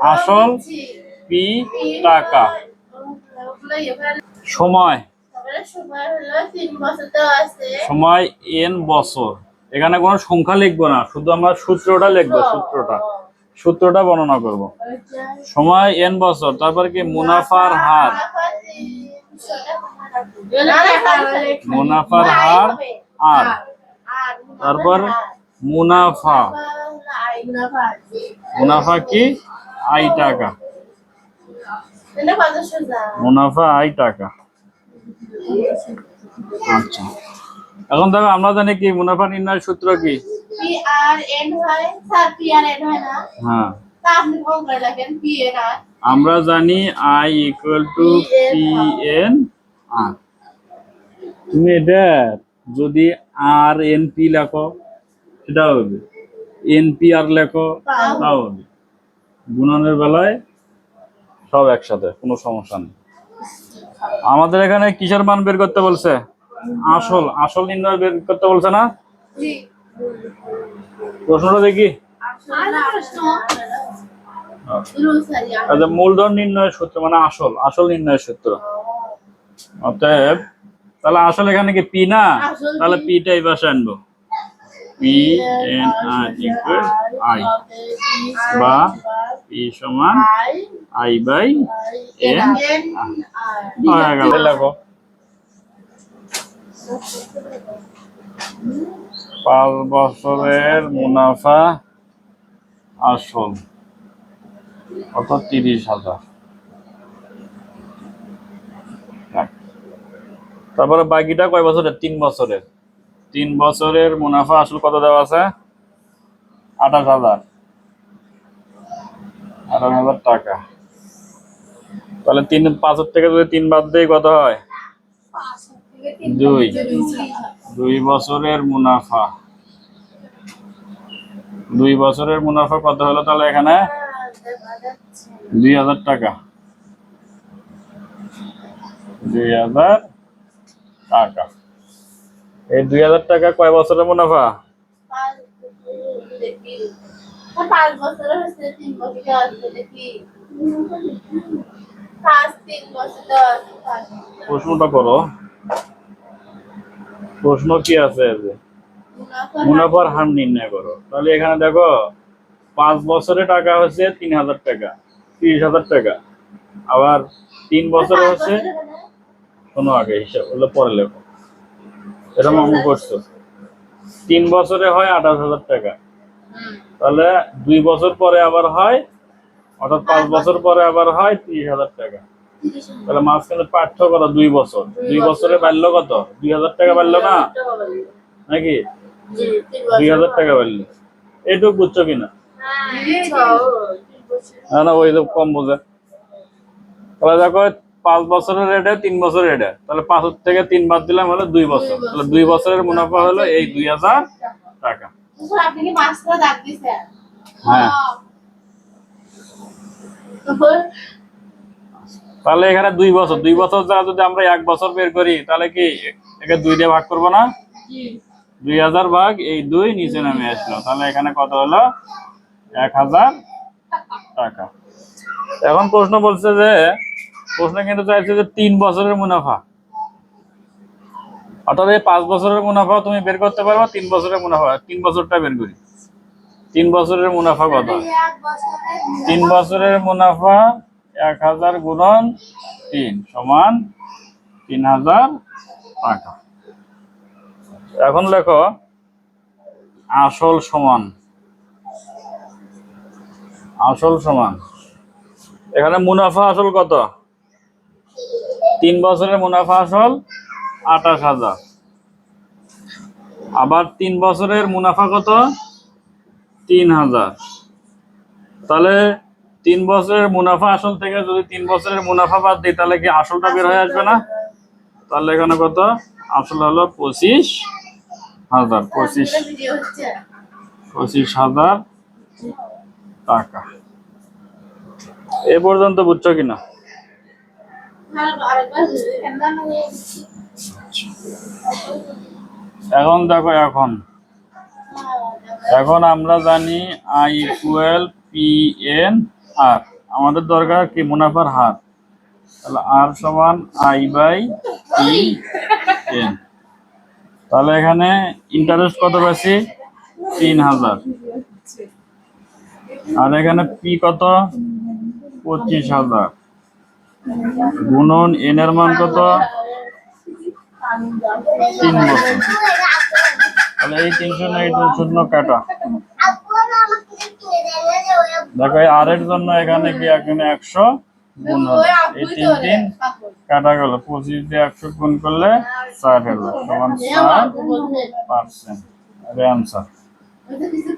আসল পি টাকা। সময়। সময় এন বছর। এখানে কোনো সংখ্যা লিখব না শুধু আমরা সূত্রটা লিখব সূত্রটা। সূত্রটা বর্ণনা করব। সময় এন বছর তারপর কি মুনাফার হার? মুনাফার হার আর। তারপর মুনাফা। মুনাফা কি? আই টাকা। মুনাফা আই টাকা। আচ্ছা। এখন দেখো আমরা জানি কি মুনাফা নির্ণয়ের সূত্র কি? হয় আমরা জানি I equal to P N R তুমি এটা যদি আর এন পি লেখো সেটা হবে। এন পি আর লেখো তাও হবে। গুণনের বেলায় সব একসাথে কোনো সমস্যা নেই। আমাদের এখানে কিসের মান বের করতে বলছে? আসল আসল নির্ণয় বের করতে বলছে না? প্রশ্নটা দেখি। আচ্ছা মূলধন নির্ণয়ের সূত্র মানে আসল আসল নির্ণয়ের সূত্র। অতএব তাহলে আসল এখানে কি পি না? তাহলে P। পিটা এই আনব। P N R equal I বা পি সমান আই বাই এন হয়ে গেল পাঁচ বছরের মুনাফা আসল অর্থাৎ তিরিশ হাজার। তারপরে বাকিটা কয় বছরের? তিন বছরের। তিন বছরের মুনাফা আসল কত দেওয়া আছে? আঠাশ হাজার। আঠাশ হাজার টাকা। তাহলে তিন, পাঁচের থেকে যদি তিন বাদ দেয় কত হয়? দুই। দুই বছরের মুনাফা। দুই বছরের মুনাফা কত হলো তাহলে এখানে? দুই হাজার টাকা। দুই হাজার টাকা। এই দুই হাজার টাকা কয় বছরের মুনাফা। প্রশ্নটা করো। প্রশ্ন কি আছে? মুনাফার হার নির্ণয় করো। তাহলে এখানে দেখো পাঁচ বছরে টাকা হচ্ছে তিন হাজার টাকা তিরিশ হাজার টাকা। আবার তিন বছরে হচ্ছে বছরের মানে? আগে হিসাব হলো পরে লেখো। এরকম অঙ্ক করছ। তিন বছরে হয় আঠাশ হাজার টাকা। তাহলে দুই বছর পরে আবার হয় অর্থাৎ পাঁচ বছর পরে আবার হয় তিরিশ হাজার টাকা। তাহলে মাঝখানে পার্থক্য কত দুই বছর। দুই বছরে বাড়লো কত? দুই হাজার টাকা বাড়লো না? নাকি? দুই হাজার টাকা বাড়লো। এইটুকু বুঝছ কিনা? হ্যাঁ। না না ওই কম বোঝে। তাহলে দেখো পাঁচ বছরের রেটে তিন বছরের রেটে। তাহলে পাঁচ থেকে তিন বাদ দিলাম হলো দুই বছর। তাহলে দুই বছরের মুনাফা হলো এই দুই হাজার টাকা। হ্যাঁ। তাহলে এখানে দুই বছর। দুই বছর দ্বারা যদি আমরা এক বছর বের করি তাহলে কি একে দুই দিয়ে ভাগ করব না? দুই হাজার ভাগ এই দুই নিচে নামে আসলো। তাহলে এখানে কত হলো? এক হাজার টাকা। এখন প্রশ্ন বলছে যে প্রশ্ন কিন্তু চাইছে যে তিন বছরের মুনাফা। অর্থাৎ এই পাঁচ বছরের মুনাফা তুমি বের করতে পারবে তিন বছরের মুনাফা তিন বছরটা বের করি। তিন বছরের মুনাফা কত? তিন বছরের মুনাফা এক হাজার গুণন তিন সমান তিন হাজার টাকা এখন লেখো আসল সমান। আসল সমান। এখানে মুনাফা আসল কত? তিন বছরের মুনাফা আসল আঠাশ হাজার। আবার তিন বছরের মুনাফা কত? তিন হাজার। তাহলে তিন বছরের মুনাফা আসল থেকে যদি তিন বছরের মুনাফা বাদ দিই, তাহলে কি আসলটা বের হয়ে আসবে না? তাহলে এখানে কত? আসল হলো পঁচিশ হাজার, পঁচিশ পঁচিশ হাজার টাকা। এ পর্যন্ত বুঝছ কিনা আর আরেকবার দেখেন না মানে এখন দেখো, এখন। এখন আমরা জানি I equal P N R আমাদের দরকার কি? মুনাফার হার। তাহলে আর সমান আই বাই টি এন তাহলে এখানে ইন্টারেস্ট কত পাচ্ছি? তিন হাজার। আর এখানে পি কত? পঁচিশ হাজার। গুণন এন এর মান কত? তিন বছর। তাহলে এই তিনশো না, এই শূন্য কাটা। দেখো, এই আর এর জন্য এখানে কি এখানে একশো গুণ হবে এই তিন তিন কাটা গেল। পঁচিশ দিয়ে একশো গুণ করলে চার হাজার সমান চার পার্সেন্ট। আরে আনসার কিছু